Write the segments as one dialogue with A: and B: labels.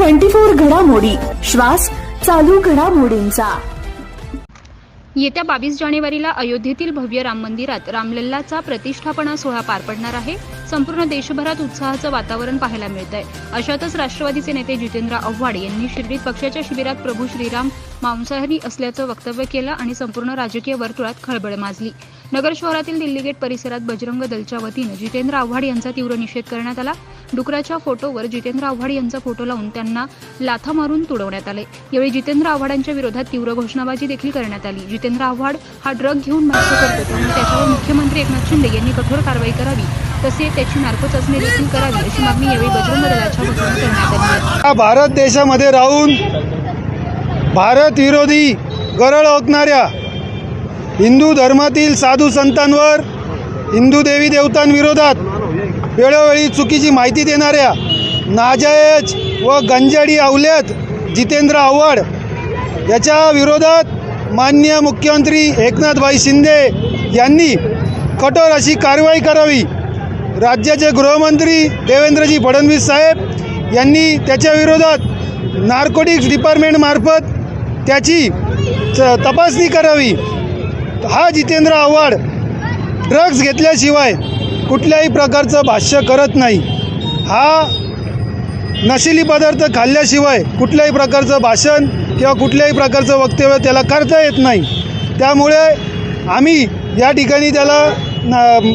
A: Twenty four घडामोडी. श्वास चालू घडामोडींचा.
B: येत्या बावीस जानेवारीला अयोध्येतील भव्य राम मंदिरात रामलल्लाचा प्रतिष्ठापना सोहळा पार पडणार आहे. संपूर्ण देशभरात उत्साहाचं वातावरण पाहायला मिळत आहे अशातच राष्ट्रवादीचे नेते जितेंद्र आव्हाड यांनी शिर्डीत पक्षाच्या शिबिरात प्रभू श्रीराम मांसाहारी असल्याचं वक्तव्य केलं आणि संपूर्ण राजकीय वर्तुळात खळबळ माजली. नगर शहरातील दिल्ली गेट परिसरात बजरंग दलच्या वतीनं जितेंद्र आव्हाड यांचा तीव्र निषेध करण्यात आला. डुकराच्या फोटोवर जितेंद्र आव्हाड यांचा फोटो लावून त्यांना लाथा मारून तुडवण्यात आले. यावेळी जितेंद्र आव्हाडांच्या विरोधात तीव्र घोषणाबाजी देखील करण्यात आली. जितेंद्र आव्हाड हा ड्रग घेऊन भाष्य करतो त्यामुळे त्याच्यावर मुख्यमंत्री एकनाथ शिंदे यांनी कठोर कारवाई करावी तसे त्याची नार्को चाचणी देखील करावी अशी मागणी यावेळी बजरंग दलाच्या वतीनं करण्यात आली
C: भारत देशामध्ये राहून भारत विरोधी गरळ ओतणाऱ्या हिंदू धर्मातील साधू संतांवर हिंदू देवी देवतांविरोधात वेळोवेळी चुकीची माहिती देणाऱ्या नाजायज व गंजाडी अवल्यात जितेंद्र आव्हाड याच्या विरोधात मान्य मुख्यमंत्री एकनाथभाई शिंदे यांनी कठोर अशी कारवाई करावी. राज्याचे गृहमंत्री देवेंद्रजी फडणवीस साहेब यांनी त्याच्या विरोधात नार्कोटिक्स डिपार्टमेंटमार्फत त्याची च- तपासणी करावी. हा जितेंद्र आव्हाड ड्रग्ज घेतल्याशिवाय कुठल्याही प्रकारचं भाष्य करत नाही. हा नशिली पदार्थ खाल्ल्याशिवाय कुठल्याही प्रकारचं भाषण किंवा कुठल्याही प्रकारचं वक्तव्य त्याला करता येत नाही. त्यामुळे आम्ही या ठिकाणी त्याला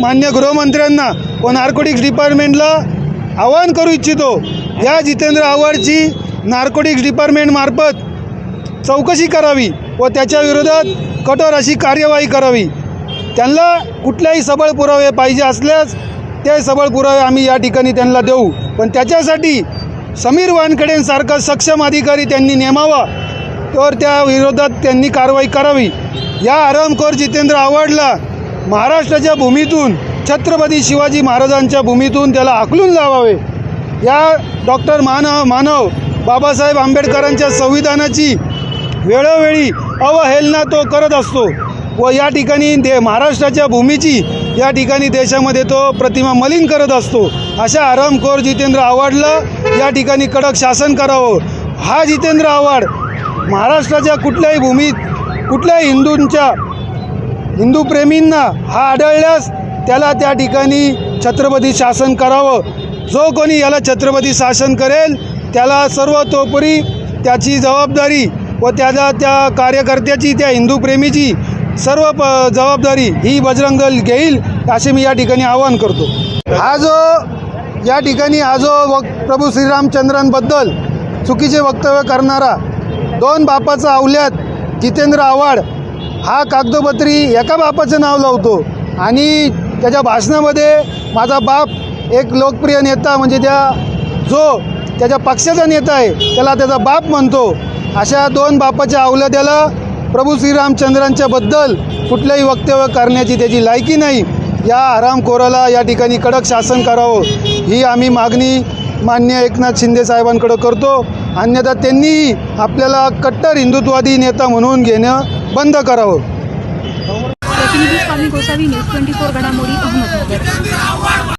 C: मान्य गृहमंत्र्यांना व नार्कोटिक्स डिपार्टमेंटला आवाहन करू इच्छितो या जितेंद्र आव्हाडची नार्कोटिक्स डिपार्टमेंटमार्फत चौकशी करावी व त्याच्या विरोधात कठोर अशी कार्यवाही करावी. त्यांना कुठल्याही सबळ पुरावे पाहिजे असल्यास ते सबळ पुरावे आम्ही या ठिकाणी त्यांना देऊ. पण त्याच्यासाठी समीर वानखेडेंसारखा सक्षम अधिकारी त्यांनी नेमावा तर त्या विरोधात त्यांनी कारवाई करावी. या आरामखोर जितेंद्र आव्हाडला महाराष्ट्राच्या भूमीतून छत्रपती शिवाजी महाराजांच्या भूमीतून त्याला आकलून लावावे. या डॉक्टर मानव मानव बाबासाहेब आंबेडकरांच्या संविधानाची वेळोवेळी अवहेलना तो करत असतो व या ठिकाणी दे महाराष्ट्राच्या भूमीची या ठिकाणी देशामध्ये तो प्रतिमा मलिन करत असतो. अशा आरामखोर जितेंद्र आव्हाडला या ठिकाणी कडक शासन करावं. हा जितेंद्र आव्हाड महाराष्ट्राच्या कुठल्याही भूमीत कुठल्याही हिंदूंच्या हिंदू प्रेमींना हा आढळल्यास त्याला त्या ठिकाणी छत्रपती शासन करावं. जो कोणी याला छत्रपती शासन करेल त्याला सर्वतोपरी त्याची जबाबदारी व त्याचा त्या कार्यकर्त्याची त्या हिंदू प्रेमीची सर्व प जबाबदारी ही बजरंग दल घेईल असे मी या ठिकाणी आवाहन करतो. हा जो या ठिकाणी हा जो वक प्रभू श्रीरामचंद्रांबद्दल चुकीचे वक्तव्य करणारा दोन बापाचा अवल्यात जितेंद्र आव्हाड हा कागदोपत्री एका बापाचं नाव लावतो आणि त्याच्या भाषणामध्ये माझा बाप एक लोकप्रिय नेता म्हणजे त्या जो त्याच्या पक्षाचा नेता आहे त्याला त्याचा बाप म्हणतो. अशा दोन बापाच्या अवल्याद्याला प्रभू श्रीरामचंद्रांच्या बद्दल कुठलंही वक्तव्य करण्याची त्याची लायकी नाही. या हरामखोराला या ठिकाणी कडक शासन करावं ही आम्ही मागणी मान्य एकनाथ शिंदे साहेबांकडं करतो. अन्यथा त्यांनीही आपल्याला कट्टर हिंदुत्ववादी नेता म्हणून घेणं बंद करावं.
B: प्रतिनिधी Swami Gosavi news twenty four घडामोडी अहमदनगर.